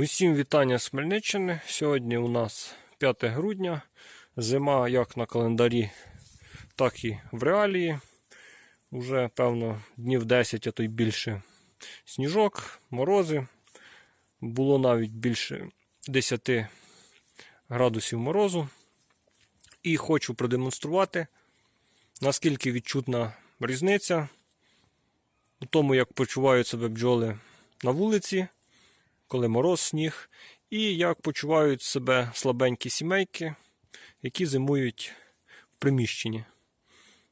Усім вітання з Хмельниччини. Сьогодні у нас 5 грудня. Зима як на календарі, так і в реалії. Уже, певно, днів 10, а то й більше сніжок, морози. Було навіть більше 10 градусів морозу. І хочу продемонструвати, наскільки відчутна різниця у тому, як почувають себе бджоли на вулиці коли мороз, сніг, і як почувають себе слабенькі сімейки, які зимують в приміщенні.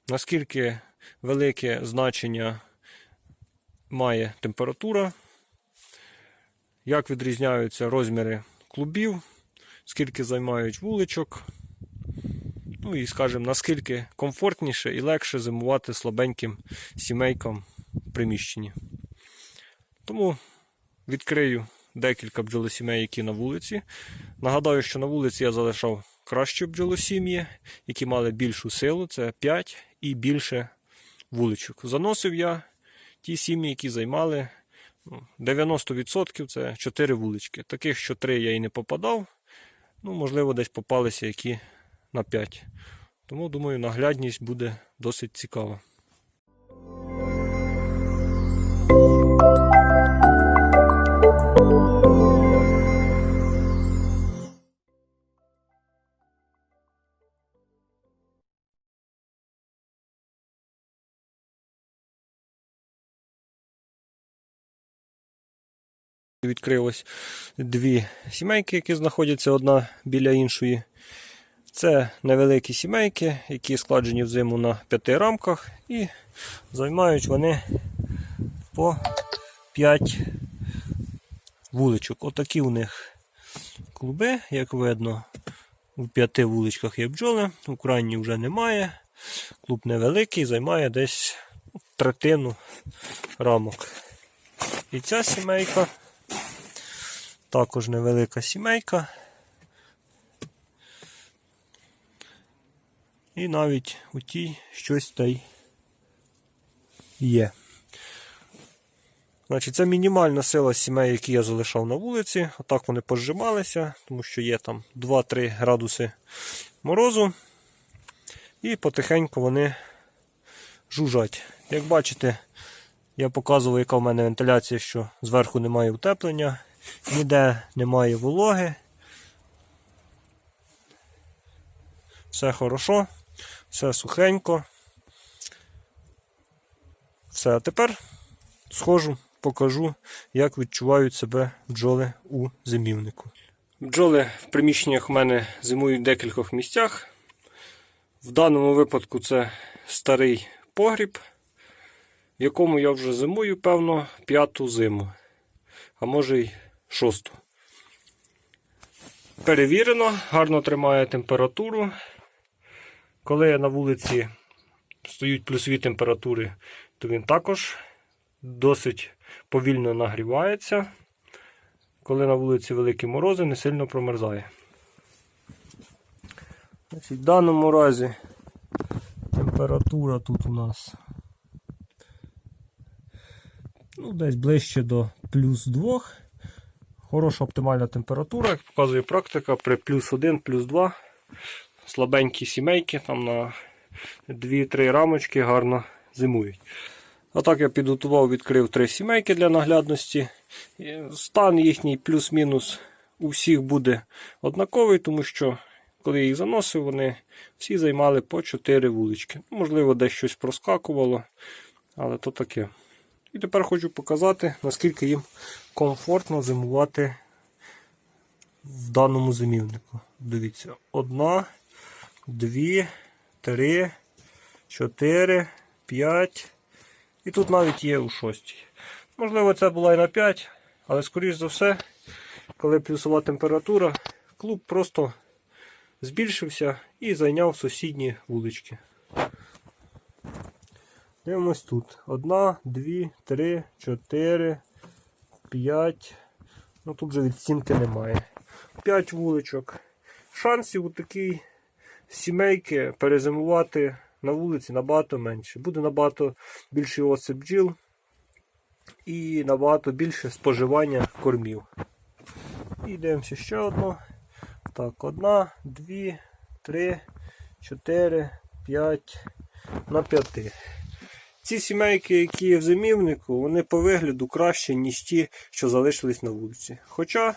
Наскільки велике значення має температура, як відрізняються розміри клубів, скільки займають вуличок. Ну і, скажімо, наскільки комфортніше і легше зимувати слабеньким сімейкам в приміщенні. Тому відкрию декілька бджолосімей, які на вулиці. Нагадаю, що на вулиці я залишав кращі бджолосім'ї, які мали більшу силу, це 5 і більше вуличок. Заносив я ті сім'ї, які займали ну, 90% це 4 вулички. Таких, що 3 я і не попадав. Ну, можливо, десь попалися які на 5. Тому, думаю, наглядність буде досить цікава. Відкрилось дві сімейки, які знаходяться одна біля іншої. Це невеликі сімейки, які складені взиму на п'яти рамках, і займають вони по 5 вуличок. Отакі у них клуби, як видно, у п'яти вуличках є бджоли, у крайній вже немає. Клуб невеликий, займає десь третину рамок. І ця сімейка. Також невелика сімейка. І навіть у тій щось та й є. Значить, Це мінімальна сила сімей, які я залишав на вулиці. Отак вони пожималися, тому що є там 2-3 градуси морозу. І потихеньку вони жужжать. Як бачите, я показував, яка в мене вентиляція, що зверху немає утеплення. Ніде немає вологи. Все хорошо, все сухенько. Все, а тепер схожу, покажу, як відчувають себе бджоли у зимівнику. Бджоли в приміщеннях в мене зимують в декількох місцях. В даному випадку це старий погріб, в якому я вже зимую, певно, п'яту зиму, а може й шосту. Перевірено, гарно тримає температуру. Коли на вулиці стоять плюсові температури, то він також досить повільно нагрівається. Коли на вулиці великі морози, не сильно промерзає. В даному разі температура тут у нас ну, десь ближче до плюс 2. Хороша оптимальна температура, як показує практика, при плюс 1, плюс 2 слабенькі сімейки, там на 2-3 рамочки гарно зимують. А так я підготував, відкрив три сімейки для наглядності. Стан їхній плюс-мінус у всіх буде однаковий, тому що коли я їх заносив, вони всі займали по 4 вулички. Можливо, десь щось проскакувало, але то таке. І тепер хочу показати, наскільки їм комфортно зимувати в даному зимівнику. Дивіться, одна, дві, три, чотири, п'ять. І тут навіть є у шостій. Можливо, це була і на 5, але, скоріш за все, коли плюсова температура, клуб просто збільшився і зайняв сусідні вулички. Дивимось тут. Одна, дві, три, чотири, п'ять. Ну тут вже відстінки немає. П'ять вуличок. Шансів у такій сімейки перезимувати на вулиці набагато менше. Буде набагато більший осип бджіл і набагато більше споживання кормів. І дивимося ще одну. Так, одна, дві, три, чотири, п'ять на п'яти. Ці сімейки, які є в зимівнику, вони по вигляду краще, ніж ті, що залишились на вулиці. Хоча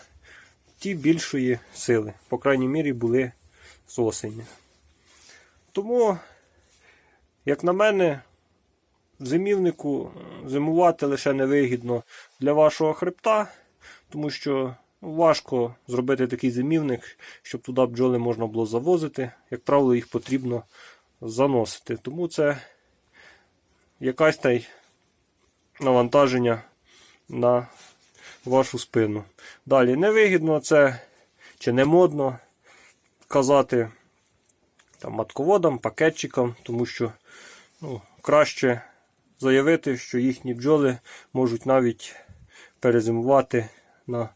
ті більшої сили, по крайній мірі, були з осені. Тому, як на мене, в зимівнику зимувати лише невигідно для вашого хребта, тому що важко зробити такий зимівник, щоб туди бджоли можна було завозити. Як правило, їх потрібно заносити. Тому це якась та й навантаження на вашу спину. Далі невигідно це чи не модно казати там, матководам, пакетчикам, тому що ну, краще заявити, що їхні бджоли можуть навіть перезимувати на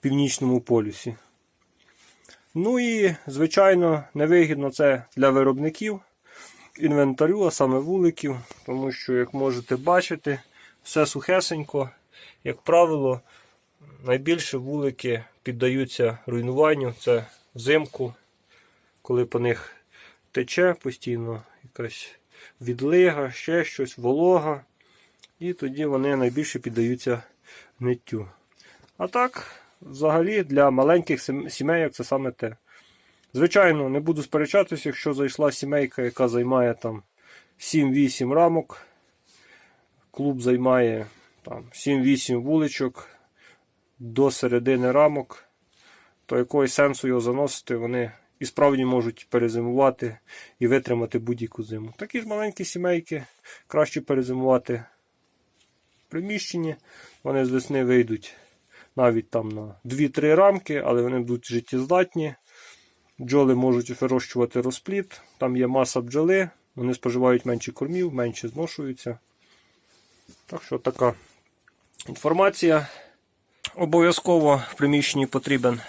північному полюсі. Ну і, звичайно, невигідно це для виробників інвентарю, а саме вуликів, тому що, як можете бачити, все сухесенько. Як правило, найбільше вулики піддаються руйнуванню. Це взимку, коли по них тече постійно якась відлига, ще щось, волога. І тоді вони найбільше піддаються гниттю. А так, взагалі, для маленьких сім- сімейок це саме те. Звичайно, не буду сперечатися, якщо зайшла сімейка, яка займає там 7-8 рамок. Клуб займає там 7-8 вуличок до середини рамок, то якогось сенсу його заносити, вони і справді можуть перезимувати і витримати будь-яку зиму. Такі ж маленькі сімейки краще перезимувати в приміщенні. Вони з весни вийдуть навіть там на 2-3 рамки, але вони будуть життєздатні. Бджоли можуть вирощувати розплід, там є маса бджоли, вони споживають менше кормів, менше зношуються. Так що така інформація. Обов'язково в приміщенні потрібен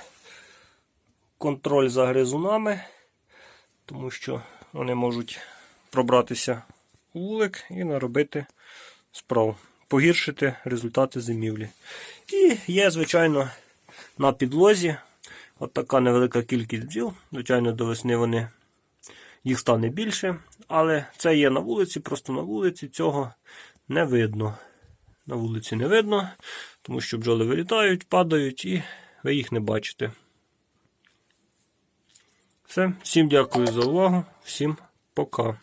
контроль за гризунами, тому що вони можуть пробратися у вулик і наробити справ, погіршити результати зимівлі. І є, звичайно, на підлозі от така невелика кількість бджіл. Звичайно, до весни вони їх стане більше, але це є на вулиці, просто на вулиці цього не видно. На вулиці не видно, тому що бджоли вилітають, падають і ви їх не бачите. Все, всім дякую за увагу, всім пока.